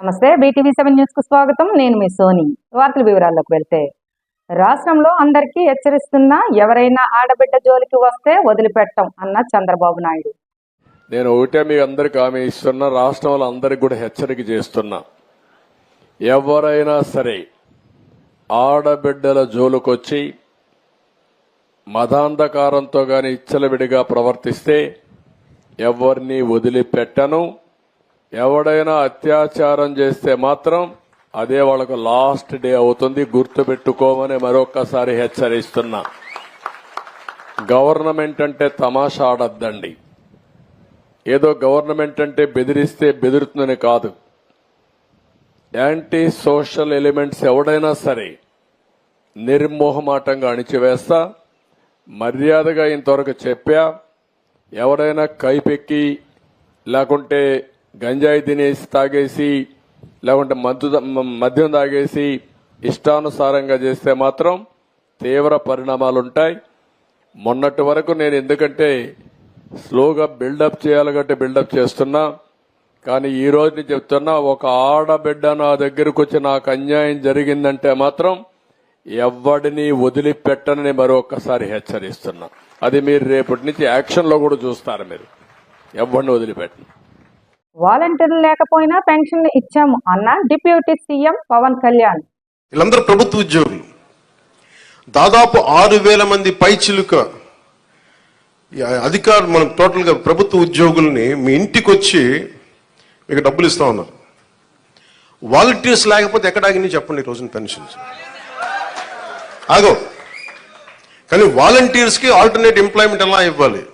నమస్తే BTV seven న్యూస్కు స్వాగతం. నేను మీ సోని. వార్తల వివరాల్లోకి వెళ్తే రాష్ట్రంలో అందరికీ హెచ్చరిస్తున్నా ఎవరైనా ఆడబిడ్డ జోలికి వస్తే వదిలిపెట్టం అన్న చంద్రబాబు నాయుడు. నేను ఒకటే మీ అందరికి ఆమె ఇస్తున్నా రాష్ట్రంలో అందరికి కూడా హెచ్చరిక చేస్తున్నా. ఎవరైనా సరే ఆడబిడ్డల జోలుకొచ్చి మతాంధకారంతో కానీ ఇచ్చలవిడిగా ప్రవర్తిస్తే ఎవరిని వదిలిపెట్టను ఎవడైనా అత్యాచారం చేస్తే మాత్రం అదే వాళ్ళకు లాస్ట్ డే అవుతుంది. గుర్తుపెట్టుకోమని మరొక్కసారి హెచ్చరిస్తున్నా. గవర్నమెంట్ అంటే తమాషా ఆడద్దండి. ఏదో గవర్నమెంట్ అంటే బెదిరిస్తే బెదురుతుందని కాదు. యాంటీ సోషల్ ఎలిమెంట్స్ ఎవడైనా సరే నిర్మోహమాటంగా అణిచివేస్తా మర్యాదగా ఇంతవరకు చెప్పా ఎవరైనా కైపెక్కి లేకుంటే గంజాయి తినేసి తాగేసి లేకుంటే మద్దు మద్యం తాగేసి ఇష్టానుసారంగా చేస్తే మాత్రం తీవ్ర పరిణామాలుంటాయి. మొన్నటి వరకు నేను ఎందుకంటే స్లోగా బిల్డప్ చేయాలి బిల్డప్ చేస్తున్నా. కానీ ఈ రోజు నేను చెప్తున్నా ఒక ఆడబిడ్డ నా దగ్గరకు వచ్చి నాకు అన్యాయం జరిగిందంటే మాత్రం ఎవడిని వదిలిపెట్టనని మరొకసారి హెచ్చరిస్తున్నా. అది మీరు రేపటి నుంచి యాక్షన్లో కూడా చూస్తారు మీరు. ఎవరిని వదిలిపెట్టను. వాలంటీర్లు లేకపోయినా పెన్షన్ ఇచ్చాము అన్న డిప్యూటీ సీఎం పవన్ కళ్యాణ్. వీళ్ళందరూ ప్రభుత్వ ఉద్యోగులు. దాదాపు ఆరు వేల మంది పైచిలుక అధికారులు మనం టోటల్గా ప్రభుత్వ ఉద్యోగుల్ని మీ ఇంటికి వచ్చి మీకు డబ్బులు ఇస్తా ఉన్నారు. వాలంటీర్స్ లేకపోతే ఎక్కడ చెప్పండి ఈ రోజున పెన్షన్స్? ఆగో. కానీ వాలంటీర్స్కి ఆల్టర్నేట్ ఎంప్లాయ్మెంట్ ఎలా ఇవ్వాలి?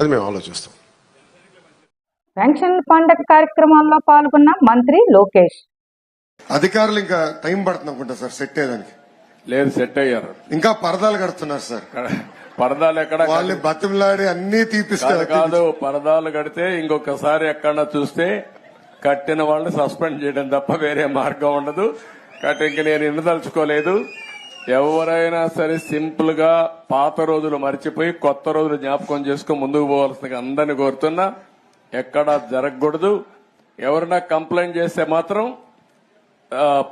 అది మేము ఆలోచిస్తాం. పెన్షన్ పండగ కార్యక్రమాల్లో పాల్గొన్న మంత్రి లోకేష్. అధికారులు ఇంకా టైం పడుతుంది అనుకుంటా సార్ సెట్ అయ్యేదానికి. లేదు సెట్ అయ్యారు. ఇంకా పరదాలు కడుతున్నారు సార్. పరదాలు ఎక్కడ వాళ్ళని బతిమలాడి అన్ని తీపిస్తారు. కాదు పరదాలు కడితే ఇంకొకసారి ఎక్కడన్నా చూస్తే కట్టిన వాళ్ళని సస్పెండ్ చేయడం తప్ప వేరే మార్గం ఉండదు. కాబట్టి ఇంక నేను ఎన్నదలుచుకోలేదు ఎవరైనా సరే సింపుల్గా పాత రోజులు మర్చిపోయి కొత్త రోజులు జ్ఞాపకం చేసుకుని ముందుకు పోవాల్సిన అందరిని కోరుతున్నా. ఎక్కడా జరగకూడదు. ఎవరైనా కంప్లైంట్ చేస్తే మాత్రం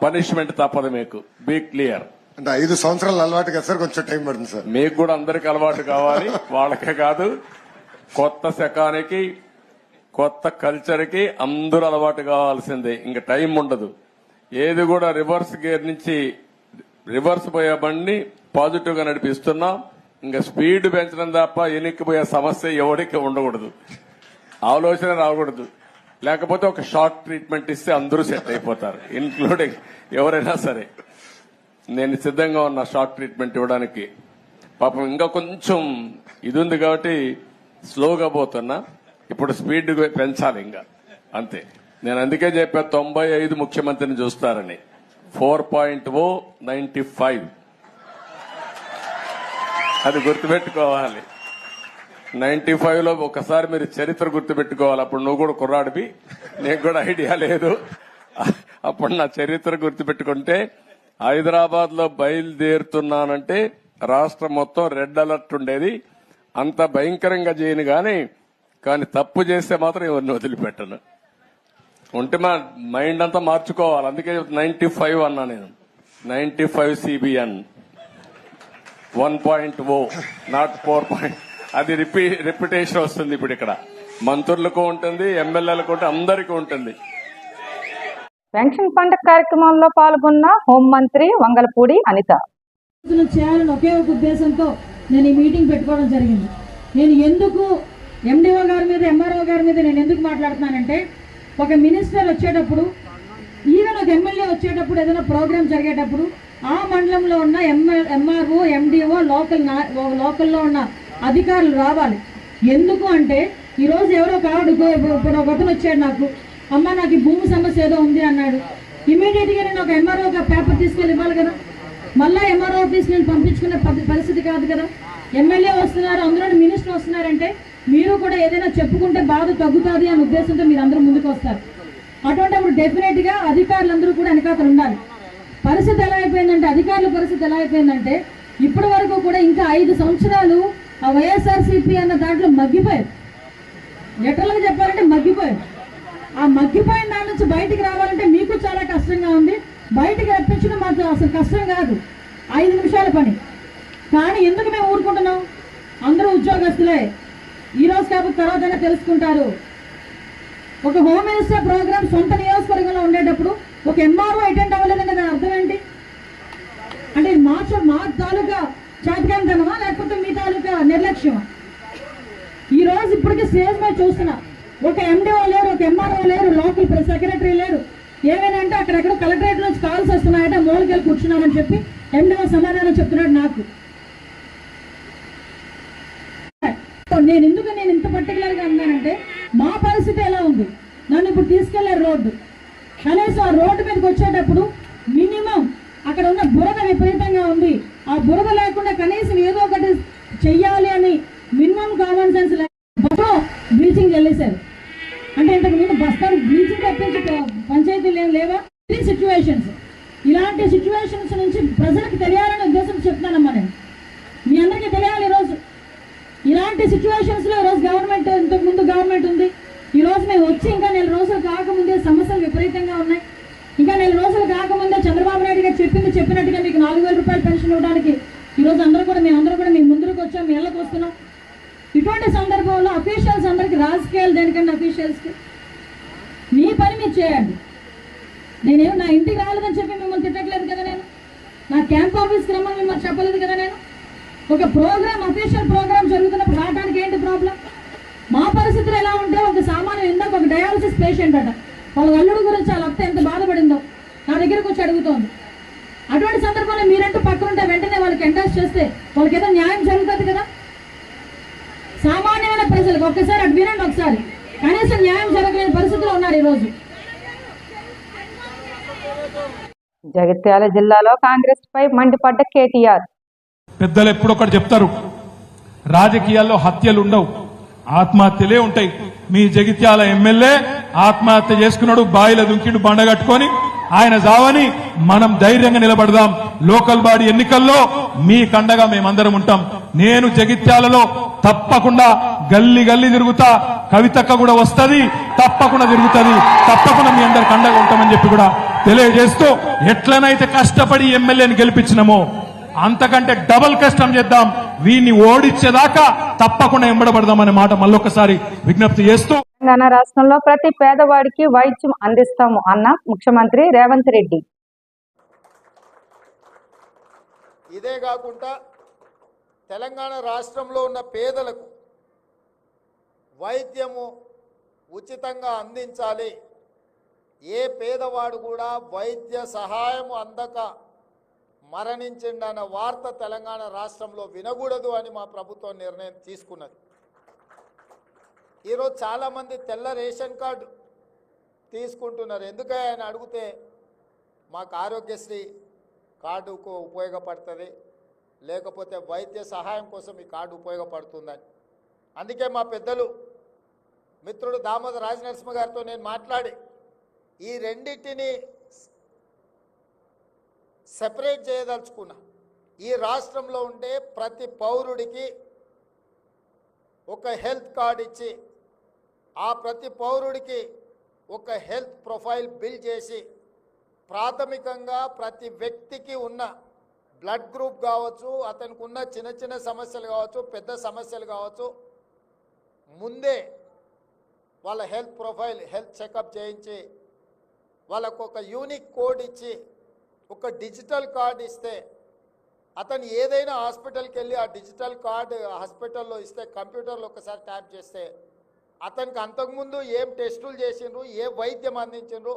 పనిష్మెంట్ తప్పదు మీకు. Be clear. అంటే ఐదు సంవత్సరాలు అలవాటు కదా సార్ కొంచెం టైం పడుతుంది సార్. మీకు కూడా అందరికి అలవాటు కావాలి. వాళ్ళకే కాదు. కొత్త శకానికి కొత్త కల్చర్కి అందరూ అలవాటు కావాల్సిందే. ఇంకా టైం ఉండదు. ఏది కూడా రివర్స్ గేర్ నుంచి రివర్స్ పోయే బండిని పాజిటివ్గా నడిపిస్తున్నాం. ఇంకా స్పీడ్ పెంచడం తప్ప ఎనిక్కిపోయే సమస్య ఎవరికి ఉండకూడదు. ఆలోచన రాకూడదు. లేకపోతే ఒక షార్ట్ ట్రీట్మెంట్ ఇస్తే అందరూ సెట్ అయిపోతారు ఇన్క్లూడింగ్ ఎవరైనా సరే. నేను సిద్ధంగా ఉన్న షార్ట్ ట్రీట్మెంట్ ఇవ్వడానికి. పాపం ఇంకా కొంచెం ఇది ఉంది కాబట్టి స్లోగా పోతున్నా. ఇప్పుడు స్పీడ్ పెంచాలి ఇంకా. అంతే. నేను అందుకే చెప్పా తొంభై ఐదు ముఖ్యమంత్రిని చూస్తారని. Four point o ninety five. అది గుర్తుపెట్టుకోవాలి. నైన్టీ ఫైవ్లో ఒకసారి మీరు చరిత్ర గుర్తుపెట్టుకోవాలి. అప్పుడు నువ్వు కూడా కుర్రాడివి. నీకు కూడా ఐడియా లేదు. అప్పుడు నా చరిత్ర గుర్తుపెట్టుకుంటే హైదరాబాద్లో బయలుదేరుతున్నానంటే రాష్ట్రం మొత్తం రెడ్ అలర్ట్ ఉండేది. అంత భయంకరంగా చేయను గాని కానీ తప్పు చేస్తే మాత్రం ఎవరిని వదిలిపెట్టను. ఉంటే మా మైండ్ అంతా మార్చుకోవాలి. అందుకే నైన్టీ ఫైవ్ అన్నా నేను. Ninety five CBN one point o not four point అది రిపీ రిపిటేషన్ వస్తుంది ఇప్పుడు ఇక్కడ. మంత్రులకు ఉంటుంది ఎమ్మెల్యేలకు అందరికీ ఉంటుంది. పెన్షన్ పండగ కార్యక్రమంలో పాల్గొన్న హోంమంత్రి వంగలపూడి అనిత. చేయాలని ఒకే ఒక ఉద్దేశంతో నేను ఈ మీటింగ్ పెట్టుకోవడం జరిగింది. నేను ఎందుకు ఎండిఓ గారి మీద ఎంఆర్ఓ గారి మీద నేను ఎందుకు మాట్లాడుతున్నానంటే ఒక మినిస్టర్ వచ్చేటప్పుడు ఈవెన్ ఒక ఎమ్మెల్యే వచ్చేటప్పుడు ఏదైనా ప్రోగ్రామ్ జరిగేటప్పుడు ఆ మండలంలో ఉన్న ఎంఎల్ ఎంఆర్ఓ ఎండిఓ లోకల్ నా- లోకల్లో ఉన్న అధికారులు రావాలి. ఎందుకు అంటే ఈరోజు ఎవరో కావడు ఆవిడ ఇప్పుడు వచ్చాడు నాకు. అమ్మ నాకు ఈ భూమి సమస్య ఏదో ఉంది అన్నాడు. ఇమీడియట్గా నేను ఒక ఎంఆర్ఓ పేపర్ తీసుకెళ్ళి ఇవ్వాలి కదా. మళ్ళా ఎంఆర్ఓ ఆఫీస్ నేను పంపించుకునే పరిస్థితి కాదు కదా. ఎమ్మెల్యే వస్తున్నారు అందులో మినిస్టర్ వస్తున్నారంటే మీరు కూడా ఏదైనా చెప్పుకుంటే బాధ తగ్గుతుంది అనే ఉద్దేశంతో మీరు అందరూ ముందుకు వస్తారు. అటువంటిప్పుడు డెఫినెట్గా అధికారులందరూ కూడా వెనకాతలు ఉండాలి. పరిస్థితి ఎలా అయిపోయిందంటే అధికారుల పరిస్థితి ఎలా అయిపోయిందంటే ఇప్పటి వరకు కూడా ఇంకా ఐదు సంవత్సరాలు ఆ వైఎస్ఆర్సీపీ అన్న దాంట్లో మగ్గిపోయారు. లిటరల్గా చెప్పాలంటే మగ్గిపోయారు. ఆ మగ్గిపోయిన దాని నుంచి బయటికి రావాలంటే మీకు చాలా కష్టంగా ఉంది. బయటికి రప్పించడం మాకు అసలు కష్టం కాదు. ఐదు నిమిషాల పని. కానీ ఎందుకు మేము ఊరుకుంటున్నాం? అందరూ ఉద్యోగస్తులే. ఈరోజు కాకపోతే తర్వాత తెలుసుకుంటారు. ఒక హోమ్ మినిస్టర్ ప్రోగ్రామ్ సొంత నియోజకవర్గంలో ఉండేటప్పుడు ఒక ఎంఆర్ఓ అటెండ్ అవ్వలేదంటే దాని అర్థం ఏంటి? అంటే ఇది మార్చాలుగా మా చేతకాంతనమా లేకపోతే మీ తాలూకా నిర్లక్ష్యమా? ఈ రోజు ఇప్పటికీ స్టేజ్ మీద చూస్తున్నా. ఒక ఎండిఓ లేరు ఒక ఎంఆర్ఓ లేరు లోకల్ ప్రెస్ సెక్రటరీ లేరు. ఏమైనా అంటే అక్కడెక్కడ కలెక్టరేట్ నుంచి కాల్స్ వస్తున్నాయంటే మూలకెళ్ళి కూర్చున్నానని చెప్పి ఎండిఓ సమాధానం చెప్తున్నాడు నాకు. నేను ఎందుకు నేను ఇంత పర్టికులర్గా అన్నానంటే మా పరిస్థితి ఎలా ఉంది? నన్ను ఇప్పుడు తీసుకెళ్ళారు రోడ్డు. కనీసం ఆ రోడ్డు మీదకి వచ్చేటప్పుడు మినిమం అక్కడ ఉన్న బురద విపరీతంగా ఉంది. ఆ బురద లేకుండా కనీసం ఏదో ఒకటి చెయ్యాలి అని మినిమం కామన్ సెన్స్ బస్సులో బ్లీచింగ్ వెళ్ళేశారు. అంటే ఇంతకు ముందు బస్తాలు బ్లీచింగ్ తప్పించి ప- పంచాయతీలు ఏం లేవా? ఇది సిచ్యువేషన్స్ ఇలాంటి సిచ్యువేషన్స్ నుంచి ప్రజలకు తెలియాలనే ఉద్దేశం చెప్తానమ్మా నేను. మీ అందరికీ తెలియాలి ఈరోజు. ఇలాంటి సిచ్యువేషన్స్లో ఈరోజు గవర్నమెంట్ ఇంతకు ముందు గవర్నమెంట్ ఉంది. ఈ మేము వచ్చి ఇంకా నెల రోజులు కాకముందే సమస్యలు విపరీతంగా ఉన్నాయి ఇంకా నెల రోజులు కాకముందే చంద్రబాబు నాయుడు గారు చెప్పింది చెప్పినట్టుగా మీకు నాలుగు వేల రూపాయల పెన్షన్ ఇవ్వడానికి ఈ రోజు అందరూ కూడా మేము అందరూ కూడా మీ ముందుకు వచ్చాం మీ ఇళ్ళకి వస్తున్నాం. ఇటువంటి సందర్భంలో అఫీషియల్స్ అందరికి రాజకీయాలు దేనికంటే అఫీషియల్స్కి మీ పని మీరు చేయండి. నేనేం నా ఇంటికి రాలేదని చెప్పి మిమ్మల్ని తిట్టట్లేదు కదా నేను? నా క్యాంప్ ఆఫీస్కి రమ్మని మిమ్మల్ని చెప్పలేదు కదా నేను? ఒక ప్రోగ్రామ్ అఫీషియల్ ప్రోగ్రామ్ జరుగుతున్నప్పుడు రావడానికి ఏంటి ప్రాబ్లం మా పరిస్థితులు ఎలా ఉంటే ఒక సామాన్యం ఇందాక ఒక డయాలసిస్ పేషెంట్ అట. వాళ్ళ అల్లుడు గురించి వాళ్ళ అత్త ఎంత బాధపడిందో నా దగ్గరకు వచ్చి అడుగుతోంది. అటువంటి సందర్భంలో మీరంటూ పక్కనుంటే వెంటనే వాళ్ళకి ఎండాస్ చేస్తే వాళ్ళకి ఏదో న్యాయం జరుగుతుంది కదా? సామాన్యమైన ప్రజలకు ఒక్కసారి అటు వినండి ఒకసారి. కనీసం న్యాయం జరగలేని పరిస్థితిలో ఉన్నారు ఈరోజు. జగిత్యాల జిల్లాలో కాంగ్రెస్ పై మండిపడ్డ కేటీఆర్. పెద్దలు ఎప్పుడొకటి చెప్తారు రాజకీయాల్లో హత్యలు ఉండవు ఆత్మహత్యలే ఉంటాయి. మీ జగిత్యాల ఎమ్మెల్యే ఆత్మహత్య చేసుకున్నాడు బాయిల దుంకిడు బండ కట్టుకొని ఆయన జావని మనం ధైర్యంగా నిలబడదాం. లోకల్ బాడీ ఎన్నికల్లో మీ కండగా మేమందరం ఉంటాం. నేను జగిత్యాలలో తప్పకుండా గల్లి గల్లి తిరుగుతా. కవితక్క కూడా వస్తుంది తప్పకుండా తిరుగుతుంది. తప్పకుండా మీ అందరి కండగా ఉంటామని చెప్పి కూడా తెలియజేస్తూ ఎట్లనైతే కష్టపడి ఎమ్మెల్యేని గెలిపించినామో అంతకంటే డబల్ కష్టం చేద్దాం. వీన్ని ఓడించేదాకా తప్పకుండా ఎంబడబడదామనే మాట మళ్ళొకసారి విజ్ఞప్తి చేస్తూ తెలంగాణ రాష్ట్రంలో ప్రతి పేదవాడికి వైద్యం అందిస్తాము అన్న ముఖ్యమంత్రి రేవంత్ రెడ్డి. ఇదే కాకుండా తెలంగాణ రాష్ట్రంలో ఉన్న పేదలకు వైద్యము ఉచితంగా అందించాలి. ఏ పేదవాడు కూడా వైద్య సహాయం అందక మరణించిండన్న వార్త తెలంగాణ రాష్ట్రంలో వినకూడదు అని మా ప్రభుత్వం నిర్ణయం తీసుకున్నది. ఈరోజు చాలామంది తెల్ల రేషన్ కార్డు తీసుకుంటున్నారు. ఎందుకని ఆయన అడిగితే మాకు ఆరోగ్యశ్రీ కార్డుకు ఉపయోగపడుతుంది లేకపోతే వైద్య సహాయం కోసం ఈ కార్డు ఉపయోగపడుతుందని. అందుకే మా పెద్దలు మిత్రుడు దామోదర రాజనరసింహ గారితో నేను మాట్లాడి ఈ రెండింటిని సెపరేట్ చేయదలుచుకున్నా. ఈ రాష్ట్రంలో ఉండే ప్రతి పౌరుడికి ఒక హెల్త్ కార్డు ఇచ్చి ఆ ప్రతి పౌరుడికి ఒక హెల్త్ ప్రొఫైల్ బిల్ చేసి ప్రాథమికంగా ప్రతి వ్యక్తికి ఉన్న బ్లడ్ గ్రూప్ కావచ్చు అతనికి ఉన్న చిన్న చిన్న సమస్యలు కావచ్చు పెద్ద సమస్యలు కావచ్చు ముందే వాళ్ళ హెల్త్ ప్రొఫైల్ హెల్త్ చెకప్ చేయించి వాళ్ళకు ఒక యూనిక్ కోడ్ ఇచ్చి ఒక డిజిటల్ కార్డ్ ఇస్తే అతను ఏదైనా హాస్పిటల్కి వెళ్ళి ఆ డిజిటల్ కార్డు హాస్పిటల్లో ఇస్తే కంప్యూటర్లో ఒకసారి ట్యాప్ చేస్తే అతనికి అంతకుముందు ఏం టెస్టులు చేసిండ్రు ఏ వైద్యం అందించిండ్రు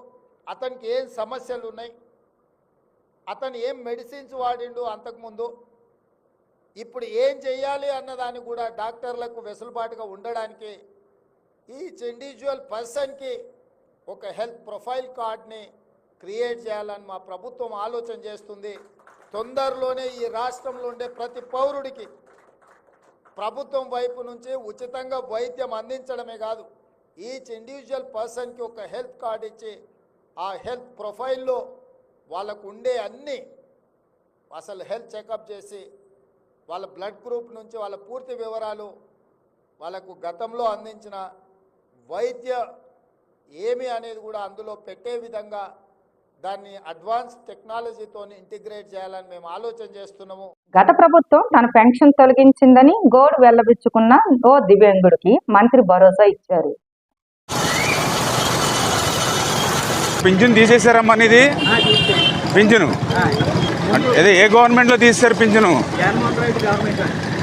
అతనికి ఏం సమస్యలు ఉన్నాయి అతను ఏం మెడిసిన్స్ వాడిండు అంతకుముందు ఇప్పుడు ఏం చెయ్యాలి అన్నదాన్ని కూడా డాక్టర్లకు వెసులుబాటుగా ఉండడానికి ఈచ్ ఇండివిజువల్ పర్సన్కి ఒక హెల్త్ ప్రొఫైల్ కార్డ్ని క్రియేట్ చేయాలని మా ప్రభుత్వం ఆలోచన చేస్తుంది. తొందరలోనే ఈ రాష్ట్రంలో ఉండే ప్రతి పౌరుడికి ప్రభుత్వం వైపు నుంచి ఉచితంగా వైద్యం అందించడమే కాదు ఈచ్ ఇండివిజువల్ పర్సన్కి ఒక హెల్త్ కార్డ్ ఇచ్చి ఆ హెల్త్ ప్రొఫైల్లో వాళ్ళకు ఉండే అన్ని అసలు హెల్త్ చెకప్ చేసి వాళ్ళ బ్లడ్ గ్రూప్ నుంచి వాళ్ళ పూర్తి వివరాలు వాళ్ళకు గతంలో అందించిన వైద్య ఏమి అనేది కూడా అందులో పెట్టే విధంగా దాన్ని అడ్వాన్స్ టెక్నాలజీతో ఇంటిగ్రేట్ చేయాలని మేము ఆలోచన చేస్తున్నాము. గత ప్రభుత్వం తన పెన్షన్ తొలగించిందని గోడు వెల్లబిచ్చుకున్న ఓ దివ్యాంగుడికి మంత్రి భరోసా ఇచ్చారు. పింఛన్ తీసేశారమ్మా ఇది పింఛను? అదే ఏ గవర్నమెంట్లో తీసేశారు పింఛను?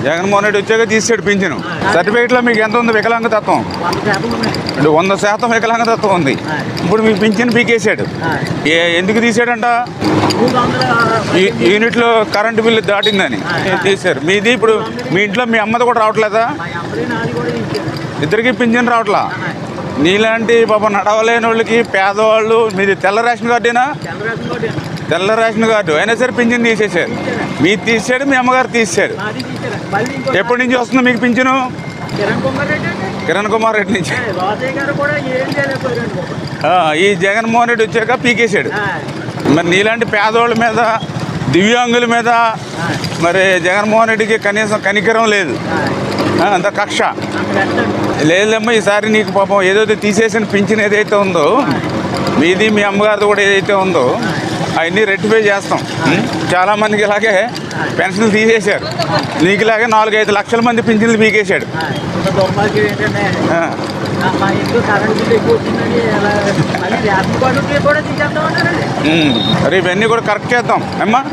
జగన్మోహన్ రెడ్డి వచ్చాక తీసాడు పింఛను. సర్టిఫికేట్లో మీకు ఎంత ఉంది వికలాంగతత్వం అంటే వంద శాతం వికలాంగతత్వం ఉంది. ఇప్పుడు మీకు పింఛన్ పీకేసాడు ఏ ఎందుకు తీసాడంట? యూనిట్లో కరెంటు బిల్లు దాటిందని తీశారు. మీది ఇప్పుడు మీ ఇంట్లో మీ అమ్మది కూడా రావట్లేదా? ఇద్దరికి పింఛన్ రావట్లా? నీలాంటి పాప నడవలేని వాళ్ళకి పేదవాళ్ళు మీది తెల్ల రేషన్ కార్డేనా? తెల్ల రేషన్ కార్డు. అయినా సరే పింఛన్ తీసేశారు. మీరు తీసాడు మీ అమ్మగారు తీసాడు ఎప్పటి నుంచి వస్తుంది మీకు పింఛను? కిరణ్ కుమార్ రెడ్డి నుంచి. ఈ జగన్మోహన్ రెడ్డి వచ్చాక పీకేశాడు. మరి నీలాంటి పేదవాళ్ళ మీద దివ్యాంగుల మీద మరి జగన్మోహన్ రెడ్డికి కనీసం కనికరం లేదు. అంత కక్ష. లేదమ్మా ఈసారి నీకు పాపం ఏదైతే తీసేసిన పింఛన్ ఏదైతే ఉందో మీది మీ అమ్మగారిది కూడా ఏదైతే ఉందో అవన్నీ రెక్టిఫై చేస్తాం. ఉం? చాలా మందికి ఇలాగే పెన్షన్లు తీసేశారు. నీకు ఇలాగే నాలుగైదు లక్షల మంది పింఛన్లు పీకేశాడు. మరి ఇవన్నీ కూడా కరెక్ట్ చేద్దాం. అమ్మా.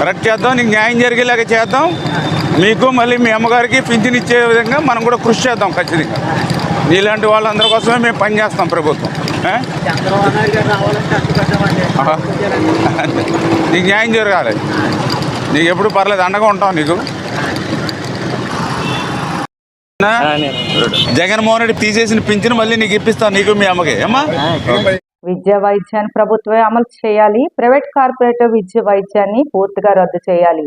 కరెక్ట్ చేద్దాం. నీకు న్యాయం జరిగేలాగా చేద్దాం. మీకు మళ్ళీ మీ అమ్మగారికి పింఛన్ ఇచ్చే విధంగా మనం కూడా కృషి చేద్దాం ఖచ్చితంగా. నీలాంటి వాళ్ళందరి కోసమే మేము పనిచేస్తాం ప్రభుత్వం. గారు నీకు న్యాయం జరగాలి. నీకు ఎప్పుడు పర్లేదు అండగా ఉంటాం నీకు. జగన్మోహన్ రెడ్డి తీసేసిన పింఛను మళ్ళీ నీకు ఇప్పిస్తాను నీకు మీ అమ్మకి. ఏమా విద్యా వైద్యాన్ని ప్రభుత్వమే అమలు చేయాలి. ప్రైవేట్ కార్పొరేట్ విద్య వైద్యాన్ని పూర్తిగా రద్దు చేయాలి.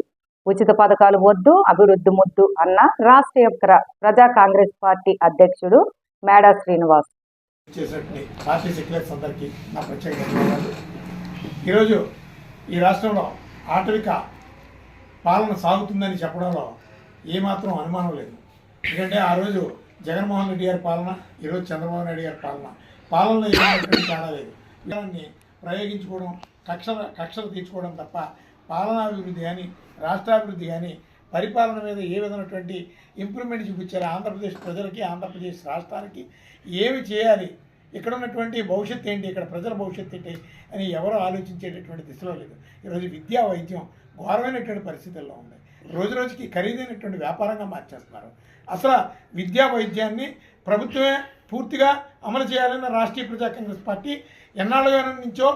ఉచిత పథకాలు వద్దు అభివృద్ధి ముద్దు అన్న రాష్ట్ర యొక్క ప్రజా కాంగ్రెస్ పార్టీ అధ్యక్షుడు మేడా శ్రీనివాస్. పార్టీ అందరికీ నా ప్రత్యేక ధన్యవాదాలు. ఈరోజు ఈ రాష్ట్రంలో ఆటవిక పాలన సాగుతుందని చెప్పడంలో ఏమాత్రం అనుమానం లేదు. ఎందుకంటే ఆ రోజు జగన్మోహన్ రెడ్డి గారి పాలన ఈరోజు చంద్రబాబు నాయుడు గారి పాలన. పాలనలో ఏమాత్రం తేడా లేదు. దాన్ని ప్రయోగించుకోవడం కక్షల కక్షలు తీర్చుకోవడం తప్ప పాలనాభివృద్ధి కానీ రాష్ట్రాభివృద్ధి కానీ పరిపాలన మీద ఏ విధమైనటువంటి ఇంప్రూవ్మెంట్ చూపించారు ఆంధ్రప్రదేశ్ ప్రజలకి ఆంధ్రప్రదేశ్ రాష్ట్రానికి? ఏమి చేయాలి? ఇక్కడ ఉన్నటువంటి భవిష్యత్తు ఏంటి? ఇక్కడ ప్రజల భవిష్యత్తు ఏంటి? అని ఎవరు ఆలోచించేటటువంటి దిశలో లేదు. ఈరోజు విద్యా వైద్యం ఘోరమైనటువంటి పరిస్థితుల్లో ఉంది. రోజు రోజుకి ఖరీదైనటువంటి వ్యాపారంగా మార్చేస్తున్నారు. అసలు విద్యా వైద్యాన్ని ప్రభుత్వమే పూర్తిగా అమలు చేయాలన్న రాష్ట్రీయ ప్రజా కాంగ్రెస్ పార్టీ ఎన్నాళ్ళుగా నుంచో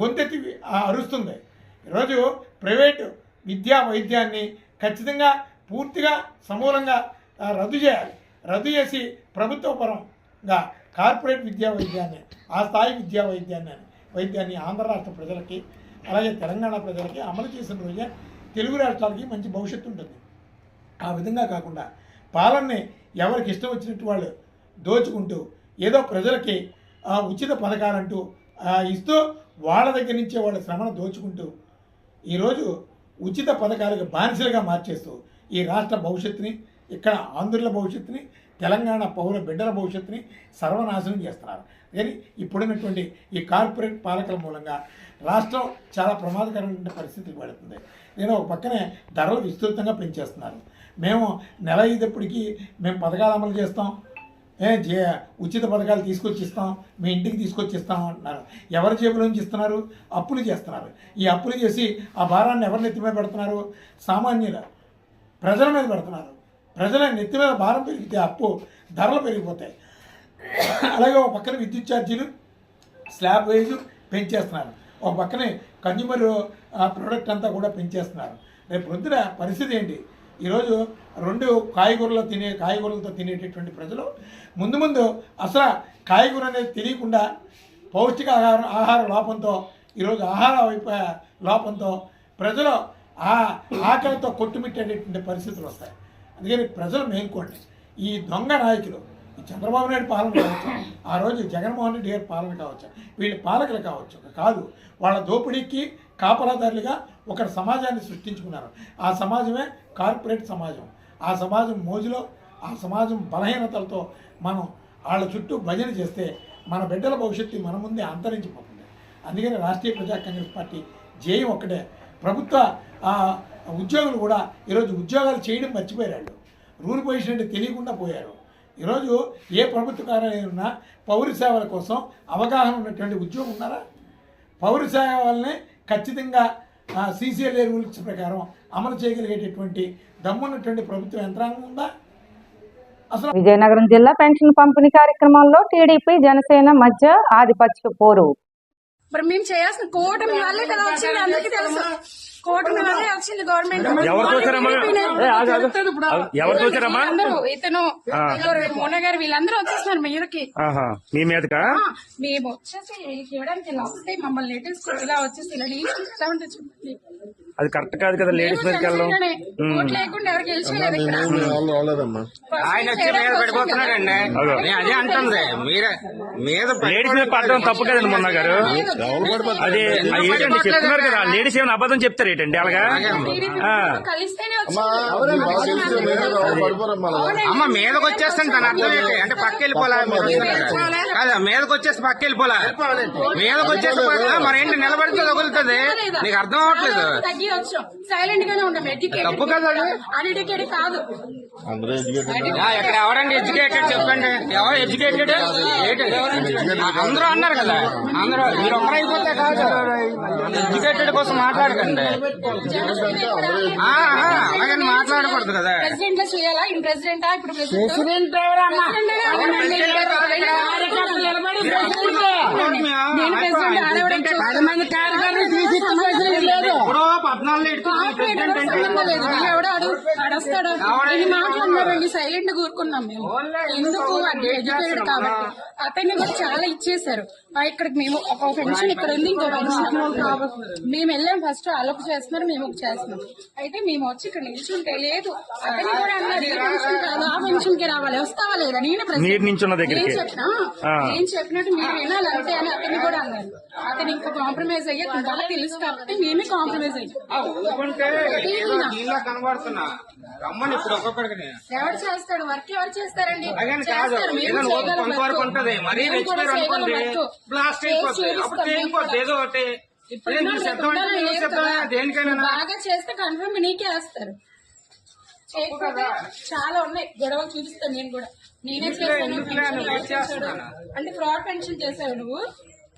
గొంతెత్తి అరుస్తుంది. ఈరోజు ప్రైవేటు విద్యా వైద్యాన్ని ఖచ్చితంగా పూర్తిగా సమూలంగా రద్దు చేయాలి. రద్దు చేసి ప్రభుత్వపరంగా కార్పొరేట్ విద్యా వైద్యాన్ని ఆ స్థాయి విద్యా వైద్యాన్ని వైద్యాన్ని ఆంధ్ర రాష్ట్ర ప్రజలకి అలాగే తెలంగాణ ప్రజలకి అమలు చేసిన రోజే తెలుగు రాష్ట్రాలకి మంచి భవిష్యత్తు ఉంటుంది. ఆ విధంగా కాకుండా పాలనని ఎవరికి ఇష్టం వచ్చినట్టు వాళ్ళు దోచుకుంటూ ఏదో ప్రజలకి ఉచిత పథకాలంటూ ఇస్తూ వాళ్ళ దగ్గర నుంచే వాళ్ళ శ్రమను దోచుకుంటూ ఈరోజు ఉచిత పథకాలకు బానిసలుగా మార్చేస్తూ ఈ రాష్ట్ర భవిష్యత్తుని ఇక్కడ ఆంధ్రుల భవిష్యత్తుని తెలంగాణ పౌర బిడ్డల భవిష్యత్తుని సర్వనాశనం చేస్తున్నారు. కానీ ఇప్పుడున్నటువంటి ఈ కార్పొరేట్ పాలకుల మూలంగా రాష్ట్రం చాలా ప్రమాదకరమైన పరిస్థితికి పడుతుంది నేను ఒక పక్కనే ధరలు విస్తృతంగా పెంచేస్తున్నారు. మేము నెల ఇదప్పటికీ మేము పథకాలు అమలు చేస్తాం. ఏ ఉచిత పథకాలు తీసుకొచ్చి ఇస్తాం మీ ఇంటికి తీసుకొచ్చి ఇస్తాం అంటున్నారు. ఎవరి జేబులోంచి ఇస్తున్నారు? అప్పులు చేస్తున్నారు. ఈ అప్పులు చేసి ఆ భారాన్ని ఎవరి నెత్తి మీద పెడుతున్నారు? సామాన్యుల ప్రజల మీద పెడుతున్నారు. ప్రజల నెత్తి మీద భారం పెరిగితే అప్పు ధరలు పెరిగిపోతాయి. అలాగే ఒక పక్కన విద్యుత్ ఛార్జీలు స్లాబ్ వేజ్ పెంచేస్తున్నారు. ఒక పక్కనే కన్జ్యూమర్ ప్రోడక్ట్ అంతా కూడా పెంచేస్తున్నారు. రేపు పొద్దున పరిస్థితి ఏంటి? ఈరోజు రెండు కాయగూరలు తినే కాయగూరలతో తినేటటువంటి ప్రజలు. ముందు ముందు అసలు కాయగూర అనేది తెలియకుండా పౌష్టిక ఆహారం ఆహార లోపంతో ఈరోజు ఆహార లోపంతో ప్రజలు ఆ ఆకలితో కొట్టుమిట్టేటటువంటి పరిస్థితులు వస్తాయి. అందుకని ప్రజలు మేల్కోండి. ఈ దొంగ నాయకులు చంద్రబాబు నాయుడు పాలన కావచ్చు ఆ రోజు జగన్మోహన్ రెడ్డి గారి పాలన కావచ్చు వీళ్ళ పాలకులు కావచ్చు కాదు వాళ్ళ దోపిడీకి కాపలాదారులుగా ఒక సమాజాన్ని సృష్టించుకున్నారు. ఆ సమాజమే కార్పొరేట్ సమాజం. ఆ సమాజం మోజులో ఆ సమాజం బలహీనతలతో మనం వాళ్ళ చుట్టూ భజన చేస్తే మన బిడ్డల భవిష్యత్తు మన ముందే అంతరించిపోతుంది. అందుకని రాష్ట్రీయ ప్రజా కాంగ్రెస్ పార్టీ జేయం ఒక్కటే. ప్రభుత్వ ఆ, ఉద్యోగులు కూడా ఈరోజు ఉద్యోగాలు చేయడం మర్చిపోయారు రూల్ పొజిషన్ అంటే తెలియకుండా పోయారు. ఈరోజు ఏ ప్రభుత్వ కార్యాలయం ఉన్నా పౌర సేవల కోసం అవగాహన ఉన్నటువంటి ఉద్యోగం ఉన్నారా? పౌర సేవల్ని ఖచ్చితంగా సీసీఎల్ఏ రూల్స్ ప్రకారం అమలు చేయగలిగేటటువంటి దమ్మున్నటువంటి ప్రభుత్వ యంత్రాంగం ఉందా? అసలు విజయనగరం జిల్లా పెన్షన్ పంపిణీ కార్యక్రమంలో టీడీపీ జనసేన మధ్య ఆధిపత్య పోరు. మరి మేము చేయాల్సిన కూటమి వల్లే కదా వచ్చింది అందరికీ తెలుసు. కూటమి వల్లే వచ్చింది గవర్నమెంట్ ఎవరు చూసారమ్మా? ఏ, ఆగు, ఆగు. ఎవరు చూసారమ్మా? అందరూ ఇతను ఇతను మోన గారు వీళ్ళందరూ వచ్చేస్తున్నారు మీదకి. ఆహా మీ మీదకా? ఆ, మేము వచ్చేసి వీళ్ళకి ఇవ్వడానికి మమ్మల్ని లేటెస్ట్ ఇలా వచ్చేసి ఇలా నిల్చుంటా ఉంటే చూడండి. అది కరెక్ట్ కాదు కదా లేడీస్ మీదకి వెళ్ళడం. ఆయన వచ్చి మీద పడిపోతున్నాడండి. అదో. అంటుంది. మీరే మీద లేడీస్ మీద పడడం తప్పు కదండి మొన్న గారు. అది ఏంటండి చెప్తున్నారు కదా? లేడీస్ ఏమైనా అబద్ధం చెప్తారు ఏంటండి? అలాగా? ఆ. కలిస్తేనే వచ్చింది అమ్మ మీదకి వచ్చేస్తాను తన అర్థం ఏంటి? అంటే పక్క వెళ్ళిపోలే కాదా మీదకి వచ్చేసి పక్క వెళ్ళిపోలే మీదకి వచ్చేసి మరేంటి నిలబడితే తగులుతుంది. నీకు అర్థం అవ్వట్లేదు. వచ్చాం సైలెంట్ గానే ఎడ్యుకేటెడ్ అది? అన్ఎడ్యుకేటెడ్ కాదు. ఇక్కడ ఎవరండి ఎడ్యుకేటెడ్ చెప్పండి? ఎవరు ఎడ్యుకేటెడ్ అందరూ అన్నారు కదా. అందరూ మీరు ఒక్కరైపోతే కాదు. ఎడ్యుకేటెడ్ కోసం మాట్లాడకండి. ఆ, ఆ, అలాగని మాట్లాడకూడదు కదా. ప్రెసిడెంట్ చేయాలా? ఇన్ ప్రెసిడెంటా ఇప్పుడు ప్రెసిడెంట్ నేను ప్రెసిడెంట్ పది మంది లేదు ఇప్పుడు పద్నాలుగు కార్పొరేటర్ సంబంధం లేదు. ఎవడో అడుగు అడస్తాడు ఇన్ని మాటలు అన్నారండి. సైలెంట్ కూరుకున్నాం మేము. ఎందుకు అంటే ఎడ్యుకేటెడ్ కాబట్టి? అతన్ని కూడా చాలా ఇచ్చేసారు ఆ, ఇక్కడికి మేము ఒక పెన్షన్ ఇక్కడ ఉంది. ఇంకో పెన్షన్ మేము వెళ్ళాం ఫస్ట్. అలొక చేస్తున్నారు మేము ఒక చేస్తున్నాం. అయితే మేము వచ్చి ఇక్కడ నిల్చుంటే లేదు. అతన్ని కూడా అన్నారు ఈ పెన్షన్ కాదు ఆ పెన్షన్కి రావాలి. వస్తావా లేదా? నేనే ప్రశ్న- మీరు దగ్గరికి. నేను చెప్పినా. నేను చెప్పినట్టు మీరు వినాలి. అంతే అని అతన్ని కూడా అన్నారు. అతను ఇంకా కాంప్రమైజ్ అయ్యి అతను బాగా తెలుసు కాబట్టి మేమే కాంప్రమైజ్ అయ్యాం. దీనిలో కనబడుతున్నా. రమ్మని ఇప్పుడు ఒక్కొక్కడికి ఎవరు చేస్తాడు? వర్క్ ఎవరు చేస్తారండి? అలాగని కాదు. ఏదైనా ఓపిక కొంతవరకు వర్క్. ఉంటది. మరీ రెచ్చిపోయారు అనుకోండి. బ్లాస్ట్ అయిపోతుంది అప్పుడు చేయకపోతే. ఏదో ఒకటి. బాగా చేస్తే కన్ఫర్మ్ నీకే వేస్తారు. చాలా ఉన్నాయి. గొడవలు చూపిస్తాను నేను కూడా. నేనే చేస్తాను. అంటే ఫ్రాడ్ పెన్షన్ చేసావు నువ్వు.